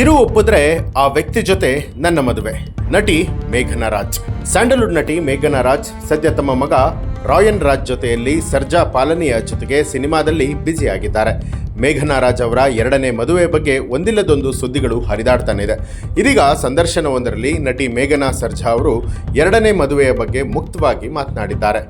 ಚಿರು ಒಪ್ಪಿದ್ರೆ ಆ ವ್ಯಕ್ತಿ ಜೊತೆ ನನ್ನ ಮದುವೆ. ನಟಿ ಮೇಘನಾ ರಾಜ್ ಸ್ಯಾಂಡಲ್ವುಡ್ ನಟಿ ಮೇಘನಾ ರಾಜ್ ಸದ್ಯ ತಮ್ಮ ಮಗ ರಾಯನ್ ರಾಜ್ ಜೊತೆಯಲ್ಲಿ ಸರ್ಜಾ ಪಾಲನೆಯ ಜೊತೆಗೆ ಸಿನಿಮಾದಲ್ಲಿ ಬ್ಯುಸಿಯಾಗಿದ್ದಾರೆ ಮೇಘನಾ ರಾಜ್ ಅವರ ಎರಡನೇ ಮದುವೆ ಬಗ್ಗೆ ಒಂದಿಲ್ಲದೊಂದು ಸುದ್ದಿಗಳು ಹರಿದಾಡ್ತಾನೆ ಇದೆ. ಇದೀಗ ಸಂದರ್ಶನವೊಂದರಲ್ಲಿ ನಟಿ ಮೇಘನಾ ಸರ್ಜಾ ಅವರು ಎರಡನೇ ಮದುವೆಯ ಬಗ್ಗೆ ಮುಕ್ತವಾಗಿ ಮಾತನಾಡಿದ್ದಾರೆ.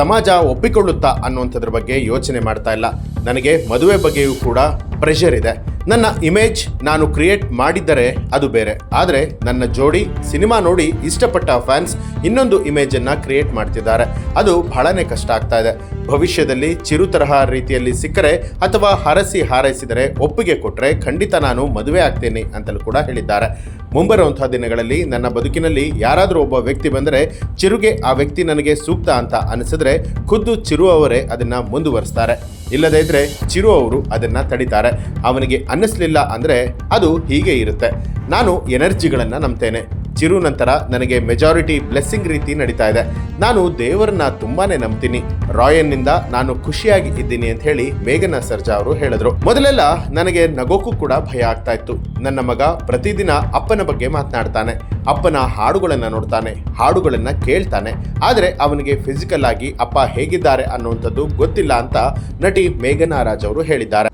ಸಮಾಜ ಒಪ್ಪಿಕೊಳ್ಳುತ್ತಾ ಅನ್ನುವಂಥದ್ರ ಬಗ್ಗೆ ಯೋಚನೆ ಮಾಡ್ತಾ ಇಲ್ಲ. ನನಗೆ ಮದುವೆ ಬಗ್ಗೆಯೂ ಕೂಡ ಪ್ರೆಷರ್ ಇದೆ. ನನ್ನ ಇಮೇಜ್ ನಾನು ಕ್ರಿಯೇಟ್ ಮಾಡಿದ್ದರೆ ಅದು ಬೇರೆ. ಆದರೆ ನನ್ನ ಜೋಡಿ ಸಿನಿಮಾ ನೋಡಿ ಇಷ್ಟಪಟ್ಟ ಫ್ಯಾನ್ಸ್ ಇನ್ನೊಂದು ಇಮೇಜನ್ನು ಕ್ರಿಯೇಟ್ ಮಾಡ್ತಿದ್ದಾರೆ. ಅದು ಬಹಳನೇ ಕಷ್ಟ ಆಗ್ತಾ ಇದೆ. ಭವಿಷ್ಯದಲ್ಲಿ ಚಿರುತರಹ ರೀತಿಯಲ್ಲಿ ಸಿಕ್ಕರೆ ಅಥವಾ ಹರಸಿ ಹಾರೈಸಿದರೆ ಒಪ್ಪಿಗೆ ಕೊಟ್ಟರೆ ಖಂಡಿತ ನಾನು ಮದುವೆ ಆಗ್ತೇನೆ ಅಂತಲೂ ಕೂಡ ಹೇಳಿದ್ದಾರೆ. ಮುಂಬರುವಂತಹ ದಿನಗಳಲ್ಲಿ ನನ್ನ ಬದುಕಿನಲ್ಲಿ ಯಾರಾದರೂ ಒಬ್ಬ ವ್ಯಕ್ತಿ ಬಂದರೆ ಚಿರುಗೆ ಆ ವ್ಯಕ್ತಿ ನನಗೆ ಸೂಕ್ತ ಅಂತ ಅನಿಸಿದ್ರೆ ಖುದ್ದು ಚಿರು ಅವರೇ ಅದನ್ನು ಮುಂದುವರಿಸ್ತಾರೆ. ಇಲ್ಲದೇ ಇದ್ರೆ ಚಿರು ಅವರು ಅದನ್ನ ತಡಿತಾರೆ. ಅವನಿಗೆ ಅನ್ನಿಸ್ಲಿಲ್ಲ ಅಂದ್ರೆ ಅದು ಹೀಗೆ ಇರುತ್ತೆ. ನಾನು ಎನರ್ಜಿಗಳನ್ನ ನಂಬ್ತೇನೆ. ಚಿರು ನಂತರ ನನಗೆ ಮೆಜಾರಿಟಿ ಬ್ಲೆಸ್ಸಿಂಗ್ ರೀತಿ ನಡೀತಾ ಇದೆ. ನಾನು ದೇವರನ್ನ ತುಂಬಾನೇ ನಂಬ್ತೀನಿ. ರಾಯನ್ನಿಂದ ನಾನು ಖುಷಿಯಾಗಿ ಇದ್ದೀನಿ ಅಂತ ಹೇಳಿ ಮೇಘನಾ ಸರ್ಜಾ ಅವರು ಹೇಳಿದ್ರು. ಮೊದಲೆಲ್ಲ ನನಗೆ ನಗೋಕ್ಕೂ ಕೂಡ ಭಯ ಆಗ್ತಾ ಇತ್ತು. ನನ್ನ ಮಗ ಪ್ರತಿದಿನ ಅಪ್ಪನ ಬಗ್ಗೆ ಮಾತನಾಡ್ತಾನೆ. ಅಪ್ಪನ ಹಾಡುಗಳನ್ನ ನೋಡ್ತಾನೆ, ಹಾಡುಗಳನ್ನ ಕೇಳ್ತಾನೆ. ಆದರೆ ಅವನಿಗೆ ಫಿಸಿಕಲ್ ಆಗಿ ಅಪ್ಪ ಹೇಗಿದ್ದಾರೆ ಅನ್ನುವಂಥದ್ದು ಗೊತ್ತಿಲ್ಲ ಅಂತ ನಟಿ ಮೇಘನಾ ರಾಜ್ ಅವರು ಹೇಳಿದ್ದಾರೆ.